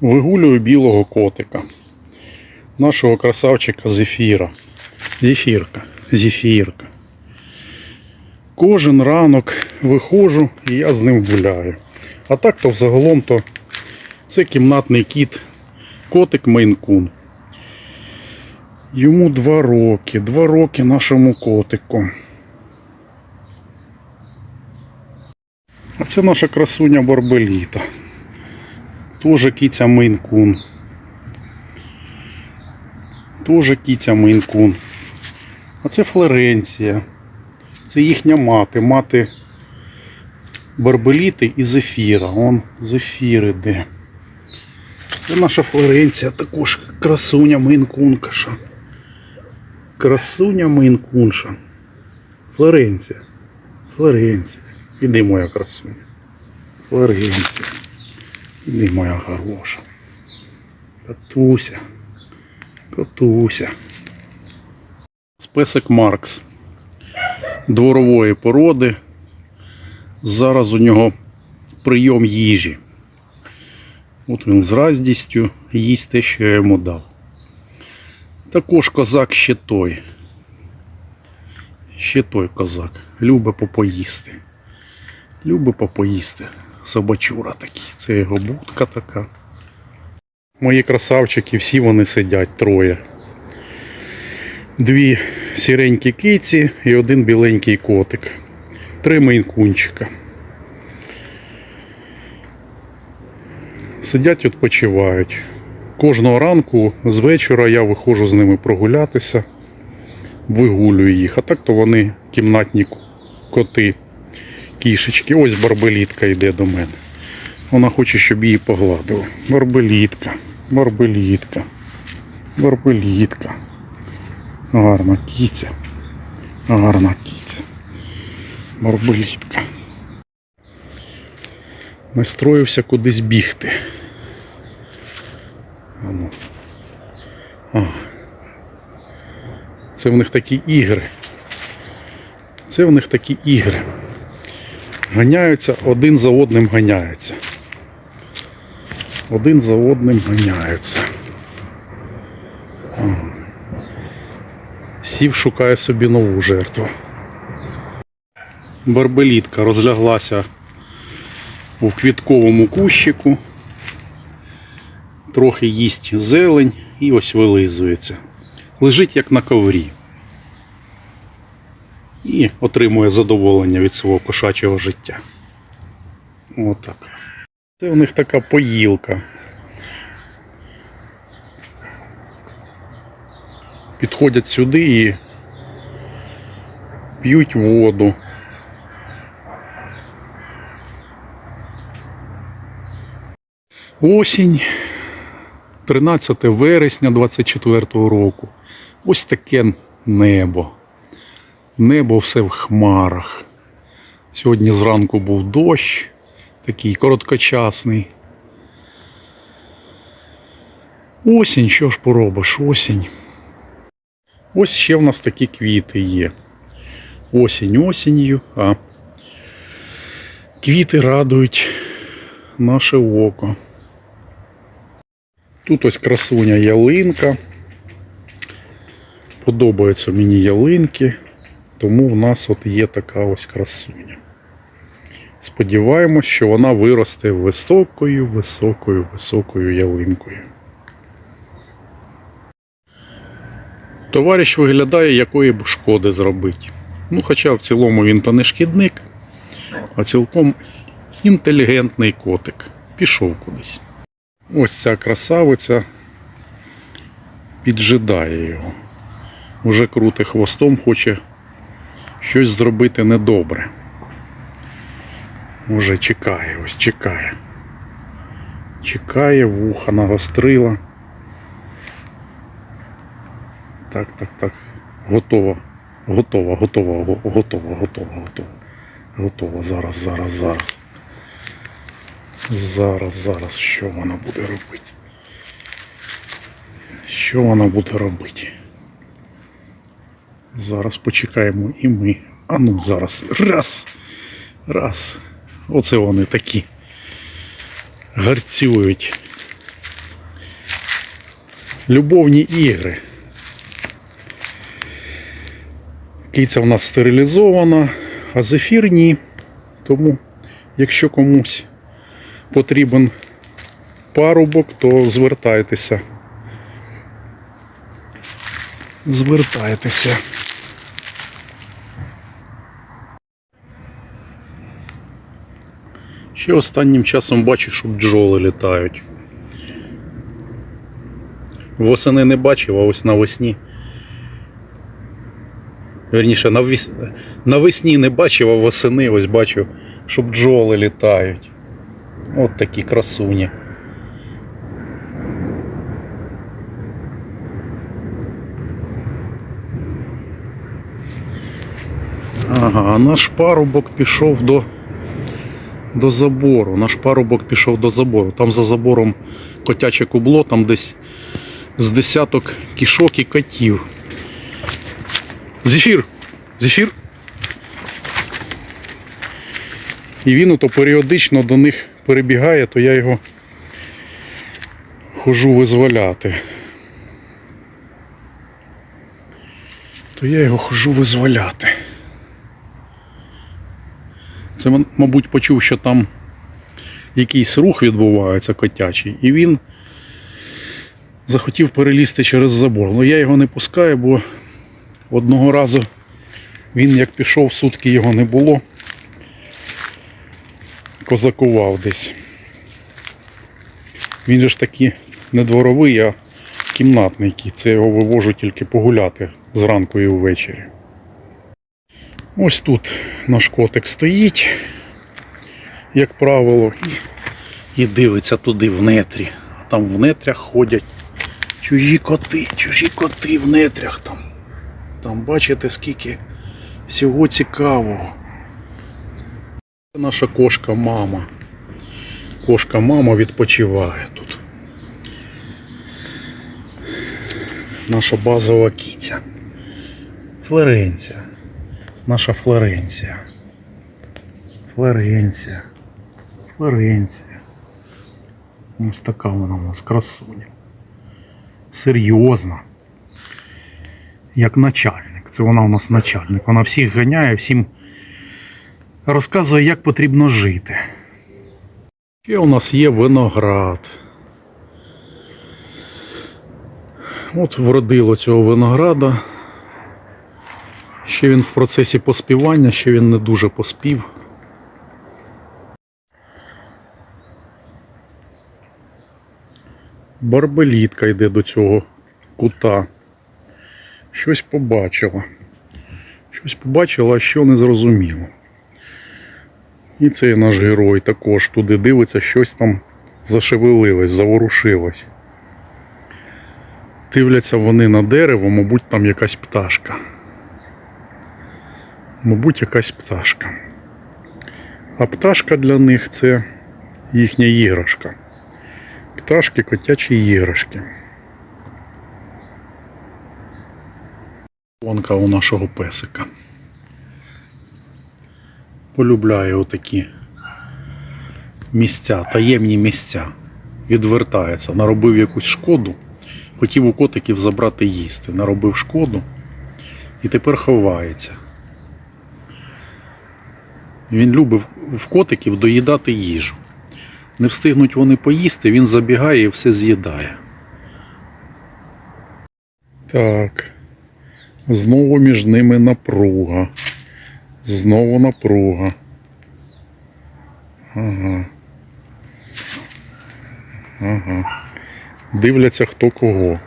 Вигулюю білого котика. Нашого красавчика Зефіра. Зефірка. Зефірка. Кожен ранок виходжу і я з ним гуляю. А так то взагалом то це кімнатний кіт, котик Мейнкун. Йому два роки. Два роки нашому котику. А це наша красуня Барбеліта. Тоже кіця Мейнкун. Тоже кіця Мейнкун. А це Флоренція. Це їхня мати. Мати Барбеліти і Зефіра. Он Зефір іде. Це наша Флоренція, також красуня Мейнкункаша. Красуня Мейнкунша. Флоренція. Флоренція. Іди моя красуня. Флоренція. Іди моя хороша. Катуся. Катуся. Спесик Маркс. Дворової породи. Зараз у нього прийом їжі. От він з раздістю їсть те, що я йому дав. Також козак ще той. Ще той козак. Любить попоїсти. Любить попоїсти. Собачура такий. Це його будка така. Мої красавчики, всі вони сидять троє. Дві сіренькі киці і один біленький котик. Три мейнкунчика. Сидять, відпочивають. Кожного ранку з вечора я виходжу з ними прогулятися, вигулюю їх. А так то вони кімнатні коти, кішечки. Ось барбелітка йде до мене. Вона хоче, щоб її погладили. Барбелітка, барбелітка, барбелітка. Гарна кіця. Гарна кіця. Барбелітка. Настроївся кудись бігти. А ну. А. Це в них такі ігри. Це в них такі ігри. Ганяються, один за одним ганяються. Один за одним ганяються. Сів шукає собі нову жертву. Барбелітка розляглася у квітковому кущику. Трохи їсть зелень і ось вилизується. Лежить як на коврі. І отримує задоволення від свого кошачого життя. Отак. Це у них така поїлка. Підходять сюди і п'ють воду. Осінь, 13 вересня 24 року. Ось таке небо. Небо все в хмарах. Сьогодні зранку був дощ, такий короткочасний. Осінь, що ж поробиш, осінь. Ось ще в нас такі квіти є. Осінь осінню, а квіти радують наше око. Тут ось красуня ялинка. Подобаються мені ялинки, тому в нас от є така ось красуня. Сподіваємось, що вона виросте високою, високою, високою ялинкою. Товариш виглядає, якої б шкоди зробити. Ну, хоча в цілому він то не шкідник, а цілком інтелігентний котик. Пішов кудись. Ось ця красавиця піджидає його. Уже крути хвостом, хоче щось зробити недобре. Уже чекає, ось чекає. Чекає, вуха нагострила. Так, так, так. Готова. Готова, готова, готова, готова, готова. Готова. Зараз, зараз, зараз. Зараз, зараз, що вона буде робити? Що вона буде робити? Зараз почекаємо і ми. А ну зараз. Раз. Раз. Оце вони такі. Гарцюють. Любовні ігри. Киця в нас стерилізована, а зефір ні. Тому, якщо комусь потрібен парубок, то звертайтеся. Звертайтеся. Ще останнім часом бачу, що бджоли літають. Восени не бачив, а ось навесні. Вірніше, навіс... навесні не бачив, а восени ось бачу, що бджоли літають. От такі красуні. Ага, наш парубок пішов до, до забору. Наш парубок пішов до забору. Там за забором котяче кубло, там десь з десяток кішок і котів. Зефір! Зефір! І він ото періодично до них перебігає, то я його хожу визволяти. То я його хожу визволяти. Це, мабуть, почув, що там якийсь рух відбувається котячий, і він захотів перелізти через забор. Ну я його не пускаю, бо одного разу він як пішов, сутки його не було. Козакував десь. Він же ж таки не дворовий, а кімнатний. Це його вивожу тільки погуляти зранку і ввечері. Ось тут наш котик стоїть, як правило, і, дивиться туди в нетрі. Там в нетрях ходять чужі коти, чужі коти в нетрях там. Там бачите, скільки всього цікавого. Це наша кошка мама. Кошка мама відпочиває тут. Наша базова кітя. Флоренція. Наша Флоренція. Флоренція. Флоренція. Ось така вона у нас красуня. Серйозна. Як начальник. Це вона у нас начальник. Вона всіх ганяє, всім розказує, як потрібно жити. Ще у нас є виноград. От вродило цього винограда. Ще він в процесі поспівання, ще він не дуже поспів. Барбелітка йде до цього кута. Щось побачила. Щось побачила, а що не зрозуміло. І цей наш герой також туди дивиться, щось там зашевелилось, заворушилось. Дивляться вони на дерево, мабуть, там якась пташка. Мабуть, якась пташка. А пташка для них це їхня іграшка. Пташки, котячі іграшки. Вонка у нашого песика. Полюбляє отакі місця, таємні місця. Відвертається, наробив якусь шкоду. Хотів у котиків забрати їсти, наробив шкоду і тепер ховається. Він любив в котиків доїдати їжу. Не встигнуть вони поїсти, він забігає і все з'їдає. Так. Знову між ними напруга. Знову напруга. Ага. Ага. Дивляться хто кого.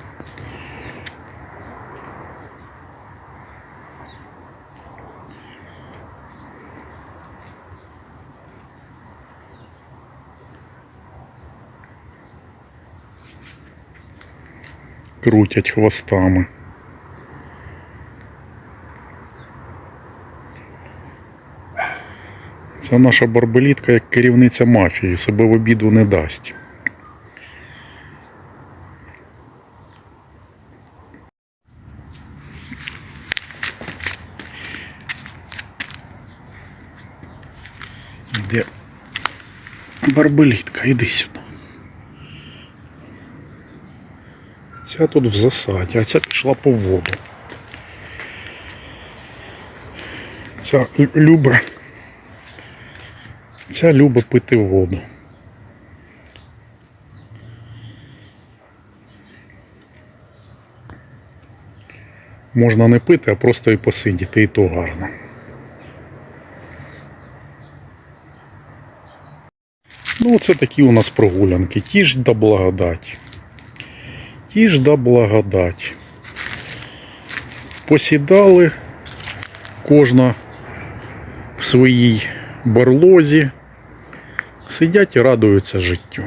Крутять хвостами. Це наша барбелітка як керівниця мафії, себе в обіду не дасть. Де барбелітка, іди сюди. Ця тут в засаді, а ця пішла по воду. Ця лю- люба. Ця любить пити воду. Можна не пити, а просто і посидіти, і то гарно. Ну, це такі у нас прогулянки. Тіж да благодать. Тіж да благодать. Посідали кожна в своїй барлозі. Сидять і радуються життю.